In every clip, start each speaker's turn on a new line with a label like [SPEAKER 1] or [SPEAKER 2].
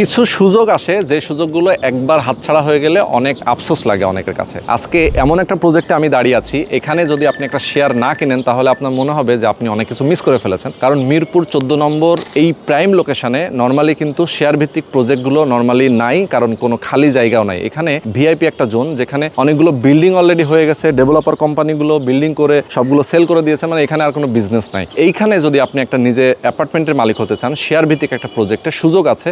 [SPEAKER 1] কিছু সুযোগ আসে, যে সুযোগগুলো একবার হাতছাড়া হয়ে গেলে অনেক আফসোস লাগে অনেকের কাছে। আজকে এমন একটা প্রজেক্টে আমি দাঁড়িয়ে আছি, এখানে যদি আপনি একটা শেয়ার না কিনেন, তাহলে আপনার মনে হবে যে আপনি অনেক কিছু মিস করে ফেলেছেন। কারণ মিরপুর চোদ্দ নম্বর এই প্রাইম লোকেশনে নর্মালি কিন্তু শেয়ার ভিত্তিক প্রজেক্টগুলো নর্মালি নাই, কারণ কোনো খালি জায়গাও নাই। এখানে ভিআইপি একটা জোন যেখানে অনেকগুলো বিল্ডিং অলরেডি হয়ে গেছে ডেভেলপার কোম্পানিগুলো বিল্ডিং করে সবগুলো সেল করে দিয়েছে মানে এখানে আর কোনো বিজনেস নাই। এইখানে যদি আপনি একটা নিজে অ্যাপার্টমেন্টের মালিক হতে চান শেয়ার ভিত্তিক একটা প্রজেক্টের সুযোগ আছে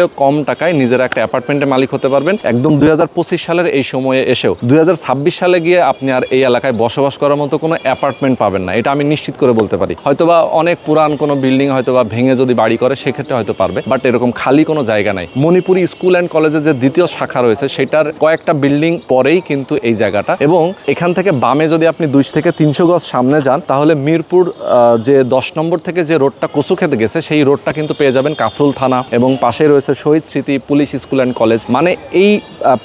[SPEAKER 1] অর্ধেকেরও কম টাকায় নিজের একটা অ্যাপার্টমেন্টের মালিক হতে পারবেন। একদম দুই হাজার পঁচিশ সালের এই সময়ে এসেও। দুই সালে গিয়ে আপনি আর এই এলাকায় বসবাস করার মতো কোনো অ্যাপার্টমেন্ট পাবেন না। এটা আমি নিশ্চিত করে বলতে পারি। হয়তোবা অনেক পুরান কোনো বিল্ডিং হয়তোবা ভেঙে যদি বাড়ি করে, সেক্ষেত্রে হয়তো পারবে। বাট এরকম খালি কোনো জায়গা নাই। মণিপুরি স্কুল অ্যান্ড কলেজের যে দ্বিতীয় শাখা রয়েছে, সেটার কয়েকটা বিল্ডিং পরেই কিন্তু এই জায়গাটা। এবং এখান থেকে বামে যদি আপনি দুই থেকে তিনশো গজ সামনে যান, তাহলে মিরপুর যে দশ নম্বর থেকে যে রোডটা কচু খেতে গেছে, সেই রোডটা কিন্তু পেয়ে যাবেন কাফরুল থানা। এবং পাশে রয়েছে শহীদ স্মৃতি পুলিশ স্কুল অ্যান্ড কলেজ। মানে এই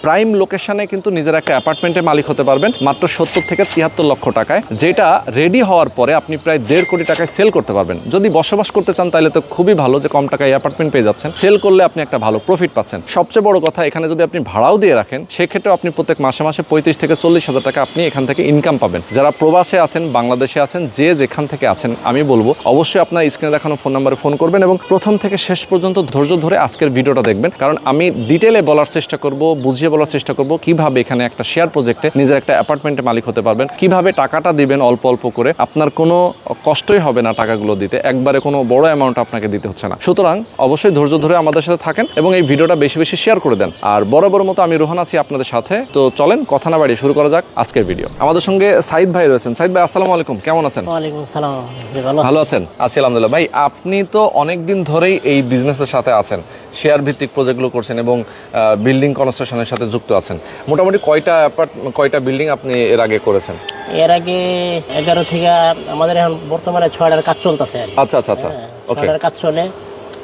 [SPEAKER 1] প্রাইম লোকেশনে কিন্তু নিজের একটা অ্যাপার্টমেন্টের মালিক হতে পারবেন, মাত্র সত্তর থেকে তিয়াত্তর লক্ষ টাকায়, যেটা রেডি হওয়ার পরে আপনি প্রায় দেড় কোটি টাকায় সেল করতে পারবেন। যদি বসবাস করতে চান তাহলে তো খুবই ভালো যে কম টাকায় অ্যাপার্টমেন্ট পেয়ে যাচ্ছেন। সেল করলে আপনি একটা ভালো প্রফিট পাচ্ছেন। সবচেয়ে বড় কথা, এখানে যদি আপনি ভাড়াও দিয়ে রাখেন, সেক্ষেত্রে আপনি প্রত্যেক মাসে মাসে পঁয়ত্রিশ থেকে চল্লিশ হাজার টাকা আপনি এখান থেকে ইনকাম পাবেন। যারা প্রবাসে আছেন, বাংলাদেশে আছেন, যে যেখান থেকে আছেন, আমি বলব, অবশ্যই আপনার স্ক্রিনে দেখানো ফোন নাম্বারে ফোন করবেন এবং প্রথম থেকে শেষ পর্যন্ত ধৈর্য ধরে আজকের ভিডিওটা দেখবেন। কারণ আমি ডিটেলে বলার চেষ্টা করব বুঝিয়ে বলার চেষ্টা করব কীভাবে এখানে একটা শেয়ার প্রজেক্টে নিজের একটা অ্যাপার্টমেন্টের মালিক হতে পারবেন কীভাবে টাকাটা দিবেন অল্প অল্প করে। আপনার কোনো কষ্টই হবে না টাকাগুলো দিতে একবারে কোনো বড় অ্যামাউন্ট আপনাকে দিতে হচ্ছে না। সুতরাং অবশ্যই ধৈর্য ধরে আমাদের সাথে থাকেন এবং এই ভিডিওটা বেশি বেশি শেয়ার করে দেন। আর বড় বড় মতো আমি রোহান আছি আপনাদের সাথে। তো চলেন কথা না বাড়িয়ে শুরু করা যাক আজকের ভিডিও। আমাদের সঙ্গে সাইদ ভাই রয়েছেন। সাইদ ভাই আসসালামু আলাইকুম। কেমন আছেন?
[SPEAKER 2] ভালো
[SPEAKER 1] আছেন? আছি আলহামদুলিল্লাহ। ভাই আপনি তো অনেকদিন ধরেই এই বিজনেসের সাথে আছেন। শেয়ার ভিত্তিক প্রজেক্টগুলো করছেন এবং বিল্ডিং কনস্ট্রাকশনের সাথে যুক্ত আছেন। মোটামুটি কয়টা অ্যাপার্ট কয়টা বিল্ডিং আপনি এর আগে করেছেন?
[SPEAKER 2] এর আগে এগারো থেকে আমাদের এখন বর্তমানে ছয়টার কাজ চলতেছে
[SPEAKER 1] আচ্ছা আচ্ছা আচ্ছা।
[SPEAKER 2] হ্যাঁ,
[SPEAKER 1] ওকে
[SPEAKER 2] কাজ চলে।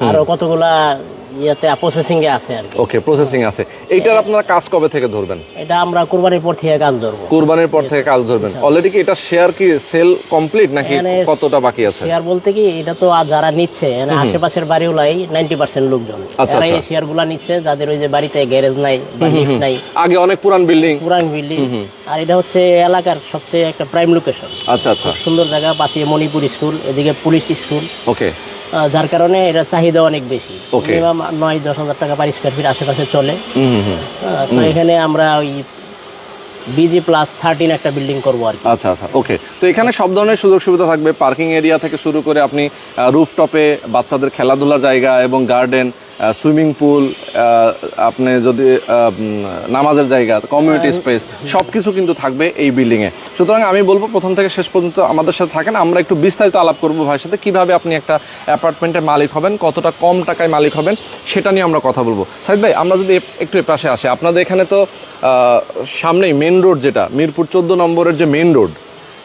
[SPEAKER 2] আরও কতগুলা ইয়েতে প্রসেসিং এ আছে আর
[SPEAKER 1] ওকে প্রসেসিং আছে। এইটার আপনারা কাজ কবে থেকে ধরবেন?
[SPEAKER 2] এটা আমরা কুরবানির পর থেকে কাজ ধরবো।
[SPEAKER 1] কুরবানির পর থেকে কাজ ধরবেন। অলরেডি কি এটা শেয়ার কি সেল কমপ্লিট নাকি কতটা বাকি আছে?
[SPEAKER 2] শেয়ার বলতে কি এটা তো আর যারা নিচ্ছে এখানে আশেপাশের বাড়িওলাই নাইনটি পার্সেন্ট লোকজন।
[SPEAKER 1] আচ্ছা,
[SPEAKER 2] এই
[SPEAKER 1] আচ্ছা।
[SPEAKER 2] শেয়ারগুলা নিচ্ছে যাদের ওই যে বাড়িতে গ্যারেজ নাই বা লিফট নাই।
[SPEAKER 1] আগে অনেক পুরান বিল্ডিং
[SPEAKER 2] পুরান বিল্ডিং আর এটা হচ্ছে এলাকার সবচেয়ে একটা প্রাইম লোকেশন
[SPEAKER 1] আচ্ছা আচ্ছা।
[SPEAKER 2] সুন্দর জায়গা পাশে মণিপুর স্কুল এদিকে পুলিশ স্কুল
[SPEAKER 1] ওকে
[SPEAKER 2] যার কারণে এটা চাহিদা অনেক বেশি. মিনিমাম নয় দশ হাজার টাকা পার স্কোয়ার ফিট আশেপাশে চলে। তো এখানে আমরা ওই বিজি প্লাস থার্টিন একটা বিল্ডিং করব আর কি।
[SPEAKER 1] আচ্ছা আচ্ছা ওকে তো এখানে সব ধরনের সুযোগ সুবিধা থাকবে। পার্কিং এরিয়া থেকে শুরু করে আপনি রুফটপে বাচ্চাদের খেলাধুলার জায়গা এবং গার্ডেন সুইমিং পুল আপনি যদি নামাজের জায়গা কমিউনিটি স্পেস সব কিছু কিন্তু থাকবে এই বিল্ডিংয়ে সুতরাং আমি বলব প্রথম থেকে শেষ পর্যন্ত আমাদের সাথে থাকেন আমরা একটু বিস্তারিত আলাপ করব ভাইয়ের সাথে কীভাবে আপনি একটা অ্যাপার্টমেন্টের মালিক হবেন কতটা কম টাকায় মালিক হবেন সেটা নিয়ে আমরা কথা বলব। সাইদ ভাই আমরা যদি একটু এ পাশে আসি আপনাদের এখানে তো সামনেই মেন রোড যেটা মিরপুর চোদ্দ নম্বরের যে মেন রোড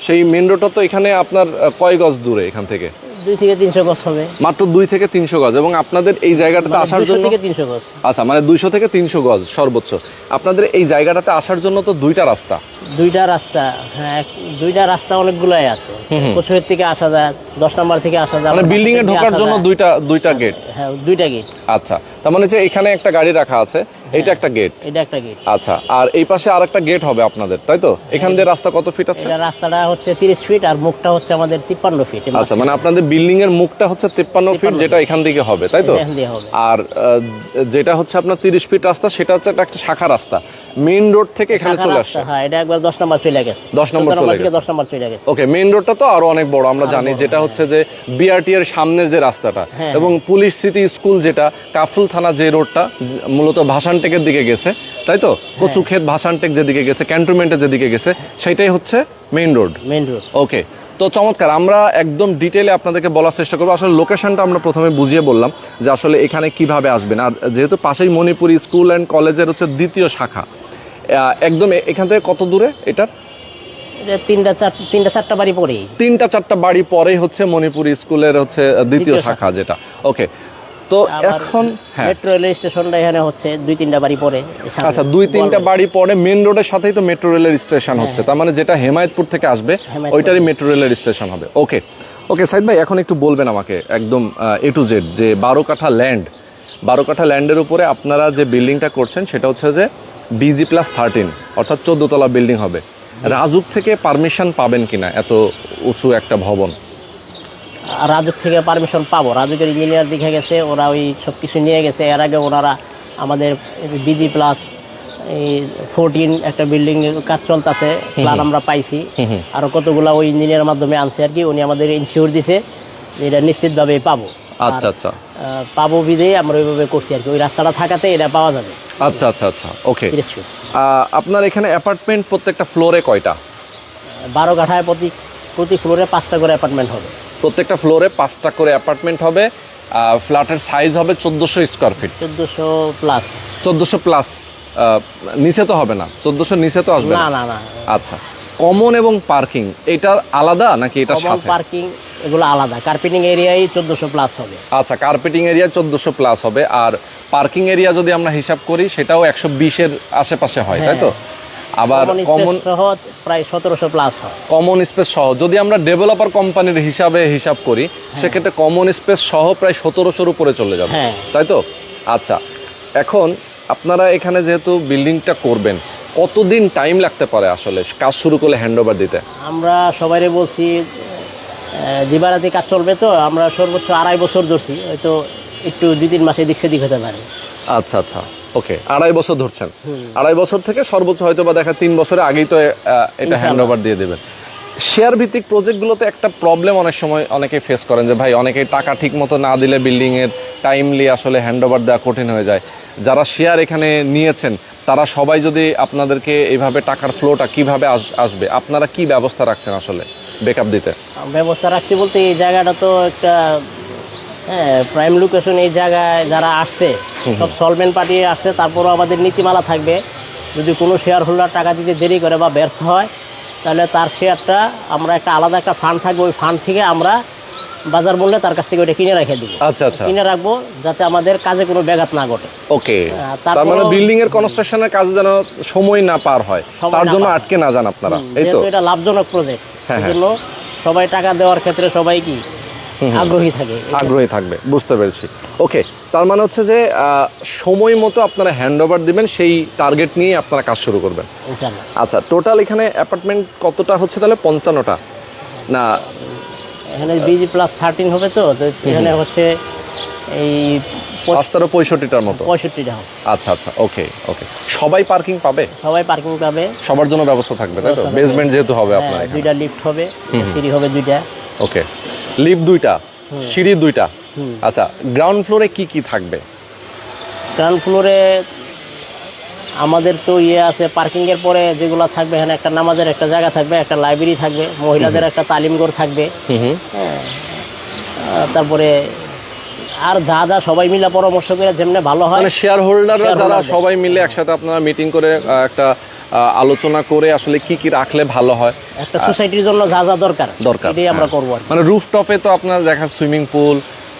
[SPEAKER 1] সেই মেন রোডটা তো এখানে আপনার কয় গজ দূরে এখান থেকে?
[SPEAKER 2] দুই থেকে তিনশো গজ হবে।
[SPEAKER 1] মাত্র দুই থেকে তিনশো গজ। এবং আপনাদের এই জায়গাটাতে আসার জন্য
[SPEAKER 2] থেকে তিনশো গজ।
[SPEAKER 1] আচ্ছা মানে দুইশো থেকে তিনশো গজ সর্বোচ্চ। আপনাদের এই জায়গাটাতে আসার জন্য তো দুইটা রাস্তা।
[SPEAKER 2] দুইটা রাস্তা হ্যাঁ দুইটা রাস্তা অনেকগুলাই আছে। কচুয়ের থেকে আসা যায় দশ নম্বর থেকে আসা যায়
[SPEAKER 1] মানে বিল্ডিং এ ঢোকার জন্য দুইটা দুইটা গেট
[SPEAKER 2] হ্যাঁ দুইটা গেট
[SPEAKER 1] আচ্ছা তার মানে যে এখানে একটা গাড়ি রাখা আছে। এটা একটা গেট
[SPEAKER 2] এটা একটা গেট
[SPEAKER 1] আচ্ছা আর এই পাশে আর একটা গেট হবে আপনাদের তাই তো? এখান দিয়ে রাস্তা কত ফিট আছে?
[SPEAKER 2] এটা রাস্তাটা হচ্ছে তিরিশ ফিট আর মুখটা হচ্ছে আমাদের তিপ্পান্ন ফিট
[SPEAKER 1] আচ্ছা মানে আপনাদের বিল্ডিং এর মুখটা হচ্ছে তেপ্পান্ন ফিট যেটা এখান থেকে হবে তাই তো? আর যেটা হচ্ছে আপনার তিরিশ ফিট রাস্তা সেটা হচ্ছে একটা শাখা রাস্তা। মেইন রোড থেকে এখানে চলে আসছে।
[SPEAKER 2] হ্যাঁ এটা একবার দশ নম্বর চলে গেছে।
[SPEAKER 1] 10 নম্বর চলে গেছে।
[SPEAKER 2] দশ নম্বর চলে গেছে।
[SPEAKER 1] ওকে মেইন রোডটা তো আরও অনেক বড় আমরা জানি যেটা হচ্ছে যে বিআরটি এর সামনের যে রাস্তাটা
[SPEAKER 2] হ্যাঁ,
[SPEAKER 1] এবং পুলিশ স্মৃতি স্কুল যেটা কাফুল থানা যে রোডটা মূলত ভাসানটেকের দিকে গেছে তাই তো?
[SPEAKER 2] হ্যাঁ।
[SPEAKER 1] কচুক্ষেত ভাসানটেক যেদিকে গেছে ক্যান্টনমেন্টের যেদিকে গেছে সেটাই হচ্ছে main road
[SPEAKER 2] main road
[SPEAKER 1] okay তো চমৎকার আমরা একদম ডিটেলে আপনাদেরকে বলার চেষ্টা করব। আসলে লোকেশনটা আমরা প্রথমে বুঝিয়ে বললাম যে আসলে এখানে কীভাবে আসবেন। আর যেহেতু পাশেই মণিপুরি স্কুল অ্যান্ড কলেজের হচ্ছে দ্বিতীয় শাখা একদম এখান থেকে কত দূরে এটা
[SPEAKER 2] তিনটা চার তিনটা চারটা বাড়ি পরেই।
[SPEAKER 1] তিনটা চারটা বাড়ি পরেই হচ্ছে মণিপুরি স্কুলের হচ্ছে দ্বিতীয় শাখা যেটা। ওকে তো এখন হ্যাঁ।
[SPEAKER 2] মেট্রো রেল স্টেশনটা এখানে হচ্ছে দুই তিনটা বাড়ি পরে
[SPEAKER 1] আচ্ছা দুই তিনটা বাড়ি পরে মেন রোডের সাথেই তো মেট্রো রেলের স্টেশন হচ্ছে। তার মানে যেটা হেমায়তপুর থেকে আসবে ওইটারই মেট্রো রেলের স্টেশন হবে। ওকে ওকে সাইদ ভাই এখন একটু বলবেন আমাকে একদম এ টু জেড যে বারো কাঠা ল্যান্ড বারো কাঠা ল্যান্ডের উপরে আপনারা যে বিল্ডিংটা করছেন সেটা হচ্ছে যে বিজি প্লাস থার্টিন অর্থাৎ চোদ্দ তলা বিল্ডিং হবে রাজুক থেকে পারমিশন পাবেন কিনা এত উঁচু একটা ভবন?
[SPEAKER 2] রাজুক থেকে পারমিশন পাবো। রাজুকের ইঞ্জিনিয়ার দেখে গেছে ওরা ওই সব কিছু নিয়ে গেছে। এর আগে ওনারা আমাদের বিজি প্লাস এই ফোরটিন একটা বিল্ডিং কাজ চলতেছে প্ল্যান আমরা পাইছি। আরও কতগুলো ওই ইঞ্জিনিয়ার মাধ্যমে আনছে আর কি উনি আমাদের ইনশিওর দিছে এটা নিশ্চিতভাবে পাবো।
[SPEAKER 1] আচ্ছা আচ্ছা।
[SPEAKER 2] পাবো বিধেই আমরা ওইভাবে করছি আর কি। ওই রাস্তাটা থাকাতে এটা পাওয়া যাবে।
[SPEAKER 1] আচ্ছা আচ্ছা আচ্ছা। ওকে আপনার এখানে অ্যাপার্টমেন্ট প্রত্যেকটা ফ্লোরে কয়টা?
[SPEAKER 2] বারো কাঠায় প্রতি প্রতি ফ্লোরে পাঁচটা করে অ্যাপার্টমেন্ট হবে।
[SPEAKER 1] প্রত্যেকটা ফ্লোরে পাঁচটা করে অ্যাপার্টমেন্ট হবে ফ্ল্যাটের সাইজ হবে চোদ্দোশো স্কোয়ার ফিট।
[SPEAKER 2] চোদ্দোশো প্লাস।
[SPEAKER 1] চোদ্দোশো প্লাস নিচে তো হবে না? চোদ্দোশো নিচে তো আসবে
[SPEAKER 2] না?
[SPEAKER 1] না
[SPEAKER 2] না
[SPEAKER 1] আচ্ছা। কমন এবং পার্কিং এটা আলাদা নাকি এটা
[SPEAKER 2] কমন
[SPEAKER 1] সাথে?
[SPEAKER 2] পার্কিং এগুলো আলাদা। কার্পেটিং এরিয়াই চোদ্দোশো প্লাস হবে।
[SPEAKER 1] আচ্ছা কার্পেটিং এরিয়া চোদ্দোশো প্লাস হবে আর পার্কিং এরিয়া যদি আমরা হিসাব করি সেটাও একশো বিশের আশেপাশে হয় তাই তো? আবার
[SPEAKER 2] কমন সহ প্রায় সতেরোশো প্লাস হয়।
[SPEAKER 1] কমন স্পেস সহ। যদি আমরা ডেভেলপার কোম্পানির হিসাবে হিসাব করি সেক্ষেত্রে কমন স্পেস সহ প্রায় সতেরোশোর উপরে চলে যাবে।
[SPEAKER 2] হ্যাঁ।
[SPEAKER 1] তাই তো? আচ্ছা এখন আপনারা এখানে যেহেতু বিল্ডিংটা করবেন কতদিন টাইম লাগতে পারে আসলে কাজ শুরু করলে হ্যান্ড ওভার দিতে?
[SPEAKER 2] আমরা সবাইরে বলছি দিবারাতি কাজ চলবে তো আমরা সর্বোচ্চ আড়াই বছর ধরছি হয়তো একটু দুই তিন মাসে দিক সেদিক হতে পারে।
[SPEAKER 1] আচ্ছা আচ্ছা। ওকে আড়াই বছর ধরছেন। আড়াই বছর থেকে সর্বোচ্চ হয়তো বা দেখা তিন বছরের আগেই তো এটা হ্যান্ড ওভার দিয়ে দেবেন। শেয়ার ভিত্তিক প্রজেক্টগুলোতে একটা প্রবলেম অনেক সময় অনেকে ফেস করেন যে ভাই অনেকে টাকা ঠিক মতো না দিলে বিল্ডিং এর টাইমলি আসলে হ্যান্ড ওভার দেওয়া কঠিন হয়ে যায়। যারা শেয়ার এখানে নিয়েছেন তারা সবাই যদি আপনাদেরকে এইভাবে টাকার ফ্লোটা কীভাবে আস- আসবে আপনারা কি ব্যবস্থা রাখছেন আসলে বেকআপ দিতে?
[SPEAKER 2] ব্যবস্থা রাখছি বলতে এই জায়গাটা তো একটা প্রাইম লোকেশন এই জায়গায় যারা আসছে সব সলভেন্ট পার্টি আসছে তারপরও আমাদের নীতিমালা থাকবে। যদি কোনো শেয়ার হোল্ডার টাকা দিতে দেরি করে বা ব্যর্থ হয় তাহলে তার শেয়ারটা আমরা একটা আলাদা একটা ফান্ড থাকবে ওই ফান্ড থেকে আমরা বাজার মূল্যে তার কাছ থেকে ওইটা কিনে রেখে দিব।
[SPEAKER 1] আচ্ছা আচ্ছা।
[SPEAKER 2] কিনে রাখব যাতে আমাদের কাজে কোনো ব্যাঘাত না ঘটে।
[SPEAKER 1] ওকে।
[SPEAKER 2] হ্যাঁ,
[SPEAKER 1] তার মানে বিল্ডিং এর কনস্ট্রাকশনের কাজে যেন সময় না পার হয় তার জন্য আটকে না যান আপনারা এই তো?
[SPEAKER 2] এটা লাভজনক প্রজেক্ট
[SPEAKER 1] হ্যাঁ, হ্যাঁ।
[SPEAKER 2] জন্য সবাই টাকা দেওয়ার ক্ষেত্রে সবাই কি আগ্রহী থাকে।
[SPEAKER 1] আগ্রহী থাকবে বুঝতে পেরেছি। ওকে তার মানে হচ্ছে যে সময় মতো আপনারা হ্যান্ড ওভার দিবেন সেই টার্গেট নিয়ে আপনারা কাজ শুরু করবেন। আচ্ছা টোটাল এখানে অ্যাপার্টমেন্ট কতটা হচ্ছে তাহলে? পঞ্চান্নটা। না
[SPEAKER 2] এখানে বিজি প্লাস থার্টিন হবে তো এখানে হচ্ছে এই
[SPEAKER 1] পাঁচটারও পঁয়ষট্টিটার মতো।
[SPEAKER 2] পঁয়ষট্টিটা
[SPEAKER 1] আচ্ছা আচ্ছা ওকে ওকে সবাই পার্কিং পাবে?
[SPEAKER 2] সবাই পার্কিং পাবে।
[SPEAKER 1] সবার জন্য ব্যবস্থা থাকবে তাই তো? বেসমেন্ট যেহেতু হবে
[SPEAKER 2] হ্যাঁ,
[SPEAKER 1] আপনার
[SPEAKER 2] দুইটা লিফট হবে সিঁড়ি হবে দুইটা।
[SPEAKER 1] ওকে লিফট দুইটা সিঁড়ি দুইটা। আচ্ছা গ্রাউন্ড ফ্লোরে কি কি থাকবে?
[SPEAKER 2] গ্রাউন্ড ফ্লোরে আমাদের তো ইয়ে আছে পার্কিং এর পরে যেগুলো থাকবে এখানে একটা নামাজের একটা জায়গা থাকবে একটা লাইব্রেরি থাকবে মহিলাদের একটা তালিম
[SPEAKER 1] ঘর থাকবে।
[SPEAKER 2] হ্যাঁ। তারপরে আর যা যা সবাই মিলে পরামর্শ করে যেমনি ভালো হয়
[SPEAKER 1] মানে শেয়ার হোল্ডাররা যারা সবাই মিলে একসাথে আপনারা মিটিং করে একটা আলোচনা করে আসলে কি কি রাখলে ভালো হয়।
[SPEAKER 2] একটা সোসাইটির জন্য যা যা দরকার
[SPEAKER 1] দরকার
[SPEAKER 2] এটাই আমরা
[SPEAKER 1] হ্যাঁ।
[SPEAKER 2] করব।
[SPEAKER 1] মানে রুফটপে তো আপনার দেখা সুইমিং পুল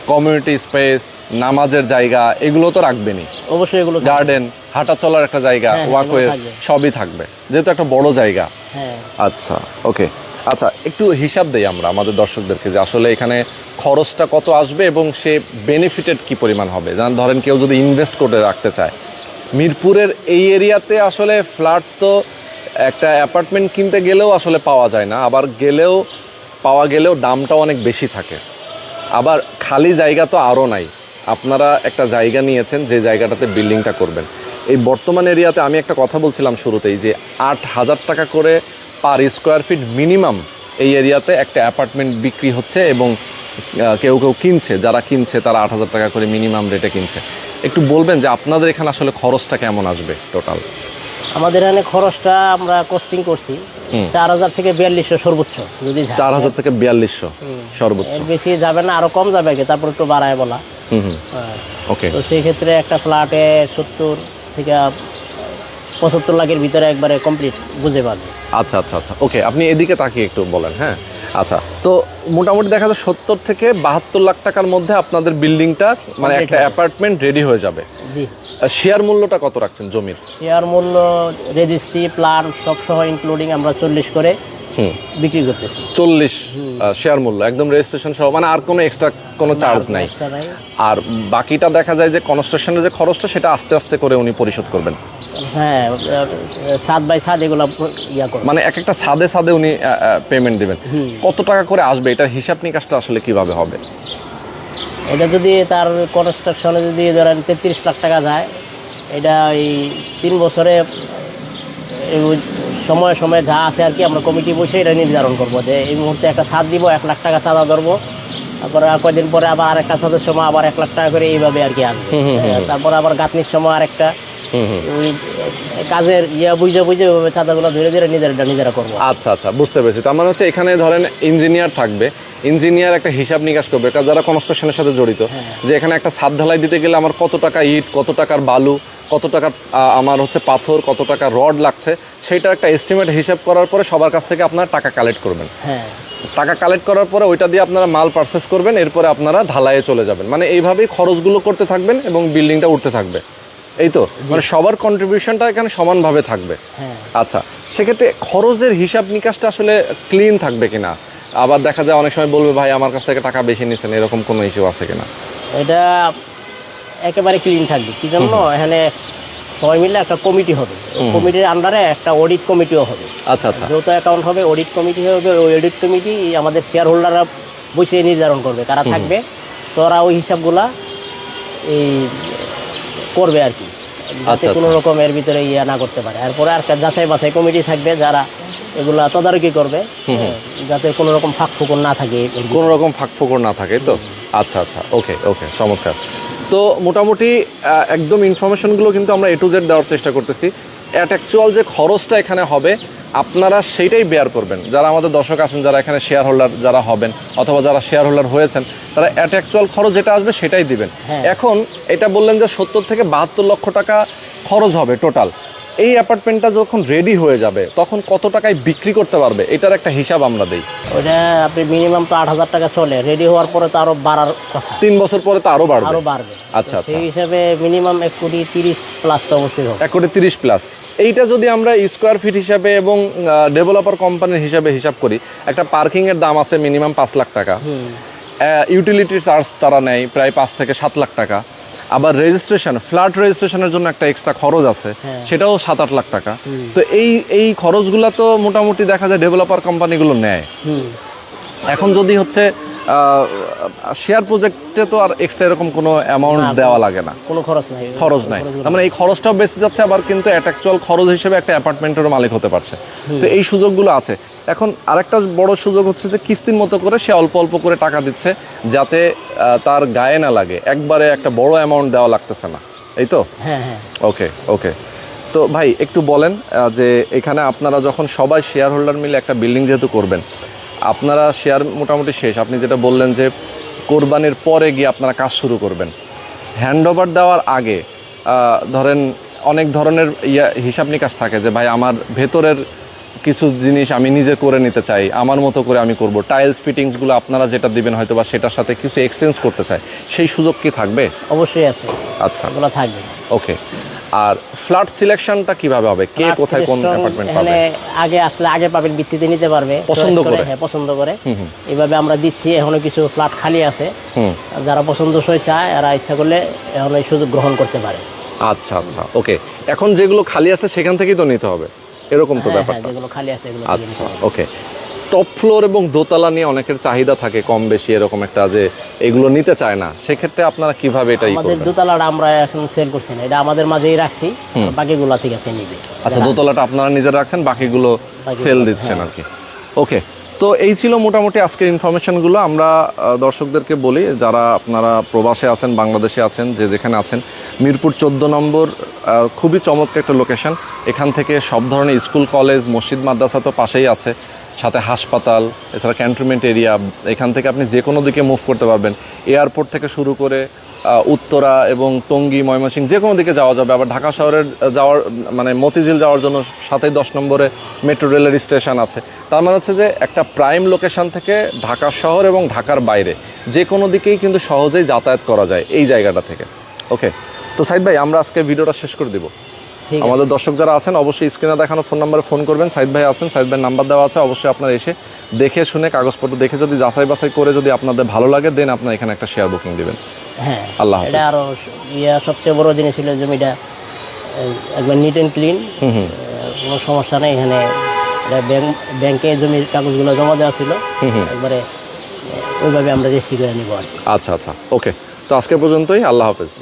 [SPEAKER 1] কমিউনিটি স্পেস নামাজের জায়গা এগুলো তো রাখবেনই।
[SPEAKER 2] অবশ্যই এগুলো
[SPEAKER 1] গার্ডেন হাঁটা চলার একটা জায়গা
[SPEAKER 2] হ্যাঁ,
[SPEAKER 1] ওয়াকওয়ে সবই থাকবে। যেহেতু একটা বড় জায়গা।
[SPEAKER 2] হ্যাঁ।
[SPEAKER 1] আচ্ছা ওকে আচ্ছা একটু হিসাব দেই আমরা আমাদের দর্শকদেরকে যে আসলে এখানে খরচটা কত আসবে এবং সে বেনিফিটেড কি পরিমাণ হবে? যেমন ধরেন কেউ যদি ইনভেস্ট করে রাখতে চায় মিরপুরের এই এরিয়াতে আসলে ফ্ল্যাট তো একটা অ্যাপার্টমেন্ট কিনতে গেলেও আসলে পাওয়া যায় না। আবার গেলেও, পাওয়া গেলেও দামটা অনেক বেশি থাকে। আবার খালি জায়গা তো আরও নাই। আপনারা একটা জায়গা নিয়েছেন, যে জায়গাটাতে বিল্ডিংটা করবেন। এই বর্তমান এরিয়াতে আমি একটা কথা বলছিলাম শুরুতেই, যে আট হাজার টাকা করে পার স্কোয়ার ফিট মিনিমাম এই এরিয়াতে একটা অ্যাপার্টমেন্ট বিক্রি হচ্ছে এবং কেউ কেউ কিনছে, যারা কিনছে তারা আট হাজার টাকা করে মিনিমাম রেটে কিনছে। একটু বলবেন যে আপনাদের এখানে আসলে খরচটা কেমন আসবে টোটাল
[SPEAKER 2] আমাদের এখানে খরচটা আমরা কস্টিং করছি। চার হাজার থেকে বিয়াল্লিশশো সর্বোচ্চ যদি
[SPEAKER 1] চার হাজার থেকে বিয়াল্লিশশো সর্বোচ্চ।
[SPEAKER 2] বেশি যাবে না আরও কম যাবে তারপর একটু বাড়ায় বলা।
[SPEAKER 1] হুম হুম।
[SPEAKER 2] হ্যাঁ।
[SPEAKER 1] ওকে
[SPEAKER 2] তো সেই ক্ষেত্রে একটা ফ্ল্যাটে সত্তর থেকে পঁচাত্তর লাখের ভিতরে একবারে কমপ্লিট বুঝে পারবে।
[SPEAKER 1] আচ্ছা আচ্ছা আচ্ছা। ওকে আপনি এদিকে তাকিয়ে একটু বলেন হ্যাঁ? আচ্ছা তো মোটামুটি দেখা যায় সত্তর থেকে বাহাত্তর লাখ টাকার মধ্যে আপনাদের বিল্ডিংটা মানে একটা অ্যাপার্টমেন্ট রেডি হয়ে যাবে।
[SPEAKER 2] জি।
[SPEAKER 1] শেয়ার মূল্যটা কত রাখছেন জমির?
[SPEAKER 2] শেয়ার মূল্য রেজিস্ট্রি প্ল্যান সব সহ ইনক্লুডিং আমরা চল্লিশ করে বিক্রি করতেছি।
[SPEAKER 1] চল্লিশ শেয়ার মূল্য একদম রেজিস্ট্রেশন সহ মানে আর কোনো এক্সট্রা কোনো চার্জ নাই। আর বাকিটা দেখা যায় যে কনস্ট্রাকশনের যে খরচটা সেটা আস্তে আস্তে করে উনি পরিশোধ করবেন।
[SPEAKER 2] হ্যাঁ সাত বাই সাত এগুলো ইয়া করব
[SPEAKER 1] মানে এক একটা সাদে সাদে উনি পেমেন্ট দিবেন। কত টাকা করে আসবে? এটার হিসাব নিকাশটা আসলে কীভাবে হবে?
[SPEAKER 2] এটা যদি তার কনস্ট্রাকশনে যদি ধরেন তেত্রিশ লাখ টাকা যায় এটা এই তিন বছরে সময়ে সময়ে যা আছে আর কি আমরা কমিটি বসে এটা নির্ধারণ করব যে এই মুহূর্তে একটা ছাদ দিব এক লাখ টাকা চাঁদা ধরবো। তারপরে আর কয়দিন পরে আবার আরেকটা ছাদের সময় আবার এক লাখ টাকা করে এইভাবে আর কি আসবে তারপরে আবার গাঁথনির সময় আরেকটা। ওই কাজের ইয়া বুঝে বুঝে ওইভাবে চাঁদাগুলো ধীরে ধীরে নিজেরা নিজেরা করব।
[SPEAKER 1] আচ্ছা আচ্ছা বুঝতে পেরেছি। তার মানে হচ্ছে এখানে ধরেন ইঞ্জিনিয়ার থাকবে। ইঞ্জিনিয়ার একটা হিসাব নিকাশ করবে কারণ যারা কনস্ট্রাকশনের সাথে জড়িত যে এখানে একটা ছাদ ঢালাই দিতে গেলে আমার কত টাকা ইট কত টাকার বালু কত টাকার আমার হচ্ছে পাথর কত টাকা রড লাগছে সেইটা একটা এস্টিমেট হিসাব করার পরে সবার কাছ থেকে আপনারা টাকা কালেক্ট করবেন।
[SPEAKER 2] হ্যাঁ।
[SPEAKER 1] টাকা কালেক্ট করার পরে ওইটা দিয়ে আপনারা মাল পারচেস করবেন এরপরে আপনারা ঢালাইয়ে চলে যাবেন। মানে এইভাবেই খরচগুলো করতে থাকবেন এবং বিল্ডিংটা উঠতে থাকবে। এই তো? মানে সবার কন্ট্রিবিউশনটা এখানে সমানভাবে থাকবে।
[SPEAKER 2] হ্যাঁ।
[SPEAKER 1] আচ্ছা সেক্ষেত্রে খরচের হিসাব নিকাশটা আসলে ক্লিন থাকবে কিনা? আবার দেখা যায় অনেক সময় বলবে ভাই আমার কাছ থেকে টাকা বেশি নিছেন এরকম কোনো ইস্যু আছে কিনা?
[SPEAKER 2] এটা একেবারে ক্লিন থাকবে। কি জন্য? এখানে সবাই মিলে একটা কমিটি হবে। কমিটির আন্ডারে একটা অডিট কমিটিও হবে।
[SPEAKER 1] আচ্ছা আচ্ছা।
[SPEAKER 2] যৌথ অ্যাকাউন্ট হবে অডিট কমিটি হবে ওই অডিট কমিটি আমাদের শেয়ার হোল্ডাররা বসে নির্ধারণ করবে কারা থাকবে। তো ওরা ওই হিসাবগুলা এই করবে আর কি। যাতে
[SPEAKER 1] আচ্ছা,
[SPEAKER 2] কোনো রকম এর ভিতরে ইয়ে না করতে পারে। এরপরে আর যাচাই বাছাই কমিটি থাকবে যারা এগুলা তদারকি করবে যাতে কোনো রকম ফাঁক ফুকন না থাকে
[SPEAKER 1] কোনো রকম ফাঁক ফোকর না থাকে তো? আচ্ছা আচ্ছা ওকে ওকে চমৎকার। তো মোটামুটি একদম ইনফরমেশনগুলো কিন্তু আমরা এ টু জেড দেওয়ার চেষ্টা করতেছি। অ্যাট অ্যাকচুয়াল যে খরচটা এখানে হবে আপনারা সেইটাই বেয়ার করবেন। যারা আমাদের দর্শক আছেন যারা এখানে শেয়ার হোল্ডার যারা হবেন অথবা যারা শেয়ার হোল্ডার হয়েছেন তারা অ্যাট অ্যাকচুয়াল খরচ যেটা আসবে সেটাই দিবেন।
[SPEAKER 2] হ্যাঁ।
[SPEAKER 1] এখন এটা বললেন যে সত্তর থেকে বাহাত্তর লক্ষ টাকা খরচ হবে টোটাল এই অ্যাপার্টমেন্টটা যখন রেডি হয়ে যাবে তখন কত টাকায় বিক্রি করতে পারবে? এটার একটা হিসাব আমরা দিই।
[SPEAKER 2] ওটা আপনি মিনিমাম তো আট হাজার টাকা চলে। রেডি হওয়ার পরে তো আরও বাড়ার কথা।
[SPEAKER 1] তিন বছর পরে তো আরও বাড়বে।
[SPEAKER 2] আরও বাড়বে।
[SPEAKER 1] আচ্ছা, আচ্ছা।
[SPEAKER 2] সেই হিসাবে মিনিমাম এক কোটি তিরিশ প্লাস তো অবশ্যই হবে।
[SPEAKER 1] এক কোটি তিরিশ প্লাস এইটা যদি আমরা স্কোয়ার ফিট হিসাবে এবং ডেভেলপার কোম্পানির হিসাবে হিসাব করি একটা পার্কিং এর দাম আছে মিনিমাম পাঁচ লাখ টাকা। ইউটিলিটি চার্জ তারা নেয় প্রায় পাঁচ থেকে সাত লাখ টাকা। আবার রেজিস্ট্রেশন ফ্ল্যাট রেজিস্ট্রেশনের জন্য একটা এক্সট্রা খরচ আছে
[SPEAKER 2] হ্যাঁ।
[SPEAKER 1] সেটাও সাত আট লাখ টাকা। তো এই এই খরচগুলো তো মোটামুটি দেখা যায় ডেভেলপার কোম্পানিগুলো নেয়। এখন যদি হচ্ছে শেয়ার প্রজেক্টে তো আর এক্সট্রা এরকম কোনো অ্যামাউন্ট দেওয়া লাগে না।
[SPEAKER 2] কোনো খরচ নাই।
[SPEAKER 1] খরচ নাই। তার মানে এই খরচটাও বেঁচে যাচ্ছে আবার কিন্তু অ্যাকচুয়াল খরচ হিসেবে একটা অ্যাপার্টমেন্টেরও মালিক হতে পারছে। তো এই সুযোগগুলো আছে। এখন আরেকটা বড় সুযোগ হচ্ছে যে কিস্তির মতো করে সে অল্প অল্প করে টাকা দিচ্ছে যাতে তার গায়ে না লাগে। একবারে একটা বড় অ্যামাউন্ট দেওয়া লাগতেছে না। এই তো?
[SPEAKER 2] হ্যাঁ হ্যাঁ।
[SPEAKER 1] ওকে ওকে তো ভাই একটু বলেন যে এখানে আপনারা যখন সবাই শেয়ার হোল্ডার মিলে একটা বিল্ডিং যেহেতু করবেন আপনারা শেয়ার মোটামুটি শেষ। আপনি যেটা বললেন যে কোরবানির পরে গিয়ে আপনারা কাজ শুরু করবেন। হ্যান্ড ওভার দেওয়ার আগে ধরেন অনেক ধরনের ইয়া হিসাব নিকাশ থাকে যে ভাই আমার ভেতরের কিছু জিনিস আমি নিজে করে নিতে চাই। আমার মতো করে আমি করব। টাইলস ফিটিংসগুলো আপনারা যেটা দিবেন হয়তো বা সেটার সাথে কিছু এক্সচেঞ্জ করতে চাই সেই সুযোগ কি থাকবে?
[SPEAKER 2] অবশ্যই আছে।
[SPEAKER 1] আচ্ছা।
[SPEAKER 2] এগুলো থাকবে।
[SPEAKER 1] ওকে আর ফ্ল্যাট সিলেকশনটা কীভাবে হবে? কে কোথায় কোন অ্যাপার্টমেন্ট পাবে?
[SPEAKER 2] আগে আসলে আগে পাবেন ভিত্তিতে নিতে পারবে।
[SPEAKER 1] পছন্দ করে।
[SPEAKER 2] হ্যাঁ পছন্দ করে। এইভাবে আমরা দিচ্ছি এখনও কিছু ফ্ল্যাট খালি আছে। আর যারা পছন্দসই চায় এরা ইচ্ছা করলে এখন এই সুযোগ গ্রহণ করতে পারে।
[SPEAKER 1] আচ্ছা আচ্ছা ওকে। এখন যেগুলো খালি আছে সেখান থেকেই তো নিতে হবে। এরকম তো
[SPEAKER 2] হ্যাঁ হ্যাঁ
[SPEAKER 1] ব্যাপারটা।
[SPEAKER 2] যেগুলো খালি আছে এগুলো
[SPEAKER 1] আচ্ছা ওকে। টপ ফ্লোর এবং দোতলা নিয়ে অনেকের চাহিদা থাকে কম বেশি এরকম একটা যে এগুলো নিতে চায় না। সেক্ষেত্রে আপনারা কীভাবে এটা
[SPEAKER 2] আমাদের দোতলাটা আমরা এখন সেল করছি না। এটা আমাদের মাঝেই রাখছি বাকিগুলা ঠিক আছে নিবে।
[SPEAKER 1] আচ্ছা দোতলাটা আপনারা নিজেরা রাখছেন বাকিগুলো সেল দিচ্ছেন আর কি। ওকে তো এই ছিল মোটামুটি আজকের ইনফরমেশনগুলো আমরা দর্শকদেরকে বলি যারা আপনারা প্রবাসে আছেন বাংলাদেশে আছেন যে যেখানে আছেন মিরপুর চোদ্দ নম্বর খুবই চমৎকার একটা লোকেশন এখান থেকে সব ধরনের স্কুল কলেজ মসজিদ মাদ্রাসা তো পাশেই আছে। সাথে হাসপাতাল, এছাড়া ক্যান্টনমেন্ট এরিয়া এখান থেকে আপনি যে কোনো দিকে মুভ করতে পারবেন। এয়ারপোর্ট থেকে শুরু করে উত্তরা এবং টঙ্গী, ময়মনসিংহ যে কোনো দিকে যাওয়া যাবে। আবার ঢাকা শহরের যাওয়ার মানে মতিঝিল যাওয়ার জন্য সাথে দশ নম্বরে মেট্রো রেলের স্টেশন আছে। তার মানে হচ্ছে যে একটা প্রাইম লোকেশন থেকে ঢাকা শহর এবং ঢাকার বাইরে যে কোনো দিকেই কিন্তু সহজেই যাতায়াত করা যায় এই জায়গাটা থেকে। ওকে তো সাইদ ভাই, আমরা আজকে ভিডিওটা শেষ করে দিব। আমাদের দর্শক যারা আছেন অবশ্যই স্ক্রিনে দেখানো ফোন নাম্বারে ফোন করবেন। সাইদ ভাই আছেন সাইদ ভাই নাম্বার দেওয়া আছে অবশ্যই আপনার এসে দেখে শুনে কাগজপত্র দেখে যদি যাচাই বাছাই করে যদি আপনাদের ভালো লাগে দেন আপনার এখানে একটা শেয়ার বুকিং দিবেন।
[SPEAKER 2] হ্যাঁ
[SPEAKER 1] আল্লাহ।
[SPEAKER 2] এটা আরও ইয়া সবচেয়ে বড় জিনিস ছিল জমিটা একবার neat and clean
[SPEAKER 1] hmm hmm.
[SPEAKER 2] কোনো সমস্যা নেই এখানে ব্যাংক ব্যাংকে জমির কাগজগুলো জমা দেওয়া ছিল। একবারে ওইভাবে আমরা রেজিস্ট্রি করে নিব
[SPEAKER 1] আচ্ছা আচ্ছা। ওকে তো আজকে পর্যন্তই আল্লাহ হাফেজ।